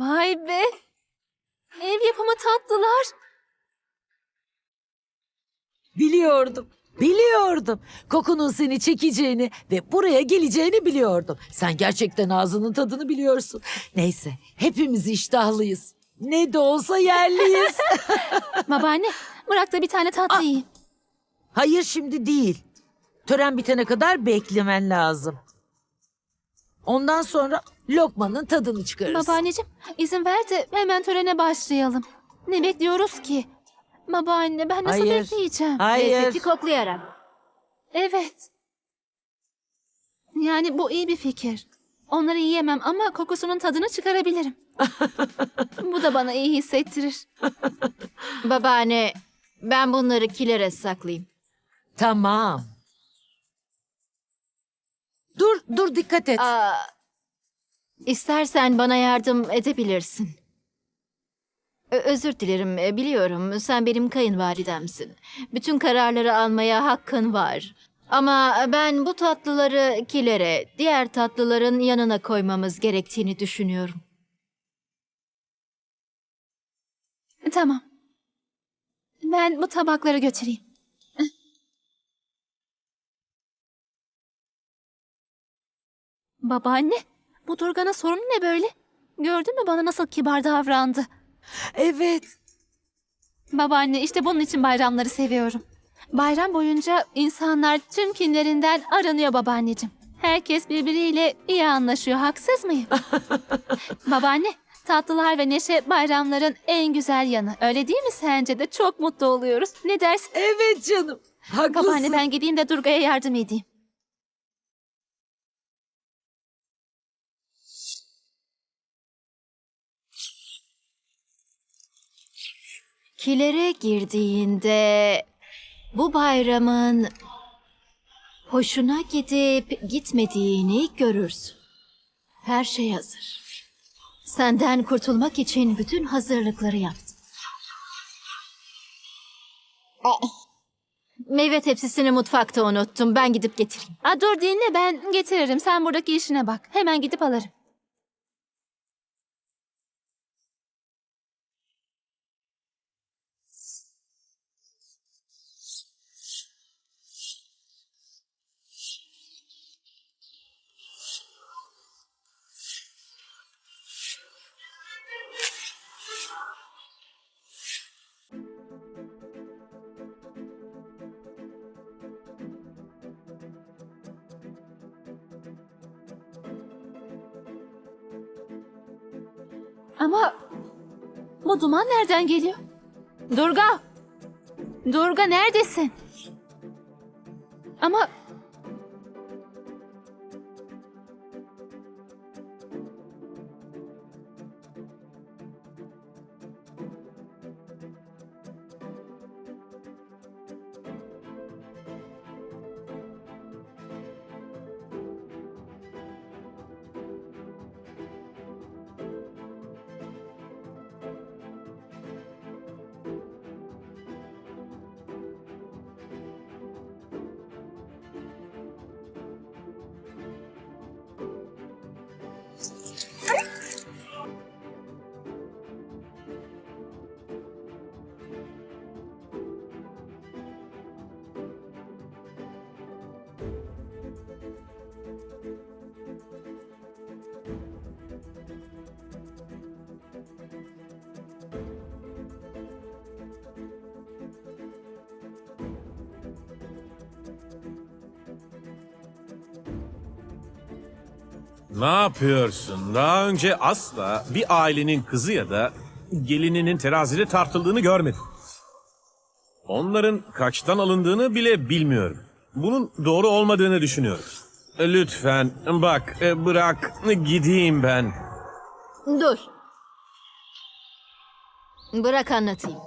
Vay be. Ev yapımı tatlılar. Biliyordum. Biliyordum. Kokunun seni çekeceğini ve buraya geleceğini biliyordum. Sen gerçekten ağzının tadını biliyorsun. Neyse, hepimiz iştahlıyız. Ne de olsa yerliyiz. Babaanne bırak da bir tane tatlı yiyeyim. Hayır şimdi değil. Tören bitene kadar beklemen lazım. Ondan sonra lokmanın tadını çıkarırız. Babaanneciğim izin ver de hemen törene başlayalım. Ne bekliyoruz ki? Babaanne ben nasıl Hayır. bekleyeceğim? Hayır. Lezzeti koklayarak. Evet. Yani bu iyi bir fikir. Onları yiyemem ama kokusunun tadını çıkarabilirim. bu da bana iyi hissettirir. Babaanne ben bunları kilere saklayayım. Tamam. Dur, dur dikkat et. Aa, istersen bana yardım edebilirsin. Ö- özür dilerim e, biliyorum sen benim kayınvalidemsin. Bütün kararları almaya hakkın var. Ama ben bu tatlıları kilere, diğer tatlıların yanına koymamız gerektiğini düşünüyorum. Tamam. Ben bu tabakları götüreyim. Babaanne, bu Durgan'ın sorunu ne böyle? Gördün mü bana nasıl kibar davrandı? Evet. Babaanne işte bunun için bayramları seviyorum. Bayram boyunca insanlar tüm kinlerinden aranıyor babaanneciğim. Herkes birbiriyle iyi anlaşıyor, haksız mıyım? Babaanne, tatlılar ve neşe bayramların en güzel yanı. Öyle değil mi sence de? Çok mutlu oluyoruz. Ne dersin? Evet canım. Haklısın. Babaanne ben gideyim de Durga'ya yardım edeyim. Kilere girdiğinde bu bayramın hoşuna gidip gitmediğini görürsün. Her şey hazır. Senden kurtulmak için bütün hazırlıkları yaptım. Meyve tepsisini mutfakta unuttum. Ben gidip getireyim. Aa, dur dinle ben getiririm. Sen buradaki işine bak. Hemen gidip alırım. Ama bu duman nereden geliyor? Durga! Durga neredesin? Ama Ne yapıyorsun? Daha önce asla bir ailenin kızı ya da gelininin terazide tartıldığını görmedim. Onların kaçtan alındığını bile bilmiyorum. Bunun doğru olmadığını düşünüyorum. Lütfen bak bırak gideyim ben. Dur. Bırak anlatayım.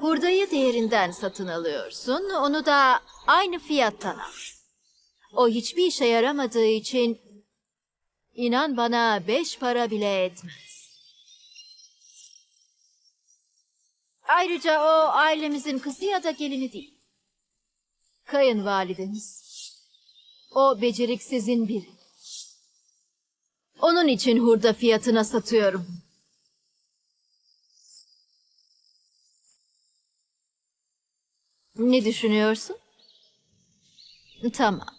Hurdayı değerinden satın alıyorsun, onu da aynı fiyattan al. O hiçbir işe yaramadığı için inan bana beş para bile etmez. Ayrıca o ailemizin kızı ya da gelini değil. Kayınvalideniz. O beceriksizin biri. Onun için hurda fiyatına satıyorum. Ne düşünüyorsun? Tamam.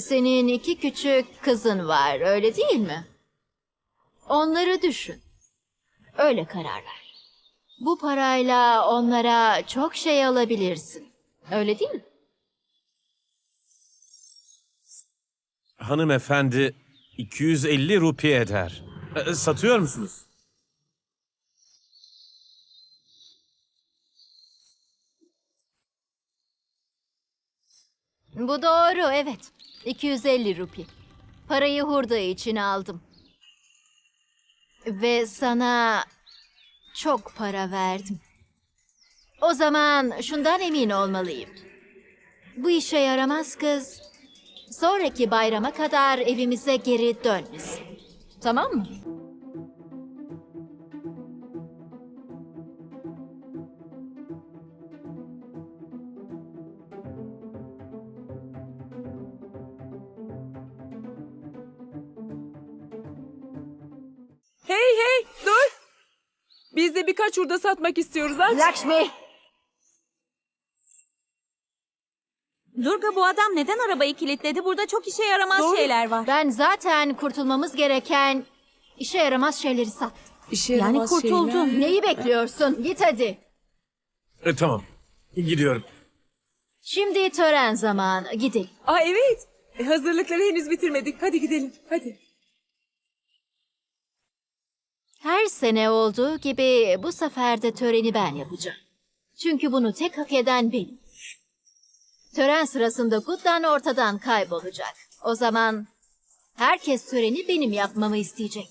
Senin iki küçük kızın var, öyle değil mi? Onları düşün. Öyle karar ver. Bu parayla onlara çok şey alabilirsin. Öyle değil mi? Hanımefendi 250 rupi eder. E, Satıyor musunuz? Bu doğru, evet. 250 rupi. Parayı hurda için aldım. Ve sana çok para verdim. O zaman şundan emin olmalıyım. Bu işe yaramaz kız. Sonraki bayrama kadar evimize geri dönmesin. Tamam mı? Biz de birkaç hurda satmak istiyoruz ha. Lakshmi! Durga bu adam neden arabayı kilitledi? Burada çok işe yaramaz Doğru. şeyler var. Ben zaten kurtulmamız gereken işe yaramaz şeyleri sattım. İşe Yani yaramaz kurtuldun. şeyler. Neyi bekliyorsun? Git hadi. E, tamam. Gidiyorum. Şimdi tören zamanı. Gidelim. Aa evet. E, hazırlıkları henüz bitirmedik. Hadi gidelim. Hadi. Her sene olduğu gibi bu sefer de töreni ben yapacağım. Çünkü bunu tek hak eden benim. Tören sırasında Guddan ortadan kaybolacak. O zaman herkes töreni benim yapmamı isteyecek.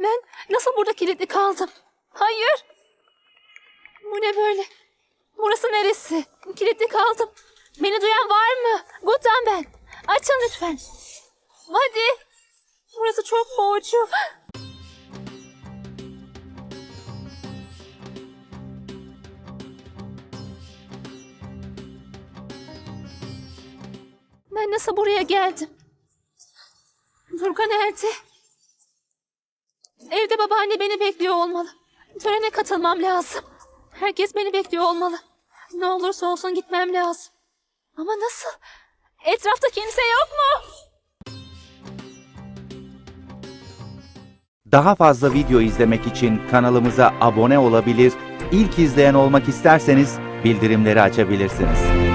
Ben nasıl burada kilitli kaldım? Hayır. Bu ne böyle? Burası neresi? Kilitli kaldım. Beni duyan var mı? Guttan ben. Açın lütfen. Hadi. Burası çok boğucu. Ben nasıl buraya geldim? Durga nerede? Evde babaanne beni bekliyor olmalı. Törene katılmam lazım. Herkes beni bekliyor olmalı. Ne olursa olsun gitmem lazım. Ama nasıl? Etrafta kimse yok mu? Daha fazla video izlemek için kanalımıza abone olabilir, ilk izleyen olmak isterseniz bildirimleri açabilirsiniz.